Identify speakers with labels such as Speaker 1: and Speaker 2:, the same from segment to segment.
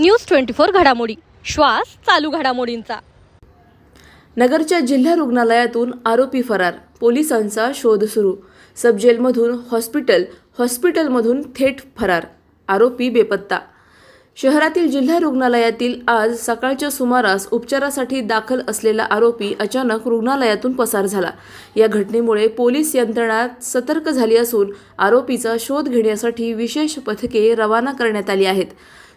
Speaker 1: News twenty four घडामोडी. श्वास चालू घडामोडींचा.
Speaker 2: नगरच्या जिल्हा रुग्णालयातून आरोपी फरार. पोलिसांचा शोध सुरू. सबजेलमधून हॉस्पिटल हॉस्पिटलमधून थेट फरार. आरोपी बेपत्ता. शहरातील जिल्हा रुग्णालयातील आज सकाळच्या सुमारास उपचारासाठी दाखल असलेला आरोपी अचानक रुग्णालयातून पसार झाला. या घटनेमुळे पोलीस यंत्रणा सतर्क झाली असून आरोपीचा शोध घेण्यासाठी विशेष पथके रवाना करण्यात आली आहेत.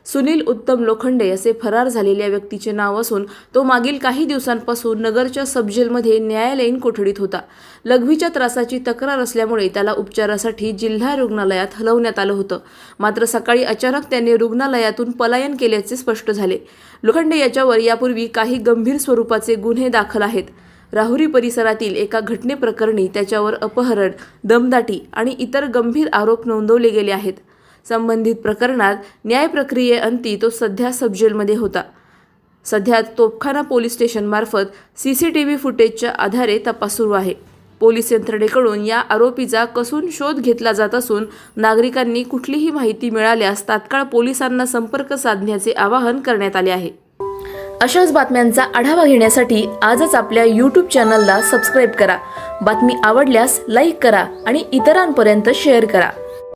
Speaker 2: सुनील उत्तम लोखंडे असे फरार झालेल्या व्यक्तीचे नाव असून तो मागील काही दिवसांपासून नगरच्या सबजेलमध्ये न्यायालयीन कोठडीत होता. लघवीच्या त्रासाची तक्रार असल्यामुळे त्याला उपचारासाठी जिल्हा रुग्णालयात हलवण्यात आलं होतं. मात्र सकाळी अचानक त्याने रुग्णालयातून पलायन केल्याचे स्पष्ट झाले. लोखंडे याच्यावर यापूर्वी काही गंभीर स्वरूपाचे गुन्हे दाखल आहेत. राहुरी परिसरातील एका घटनेप्रकरणी त्याच्यावर अपहरण दमदाटी आणि इतर गंभीर आरोप नोंदवले गेले आहेत. संबंधित प्रकरणात न्याय प्रक्रियेअंती तो सध्या सबजेलमध्ये होता. सध्या तोपखाना पोलीस स्टेशनमार्फत सी सी टी व्ही फुटेजच्या आधारे तपास सुरू आहे. पोलीस यंत्रणेकडून या आरोपीचा कसून शोध घेतला जात असून नागरिकांनी कुठलीही माहिती मिळाल्यास तात्काळ पोलिसांना संपर्क साधण्याचे आवाहन करण्यात आले आहे. अशाच बातम्यांचा आढावा घेण्यासाठी आजच आपल्या यूट्यूब चॅनलला सबस्क्राईब करा. बातमी आवडल्यास लाईक करा आणि इतरांपर्यंत शेअर करा.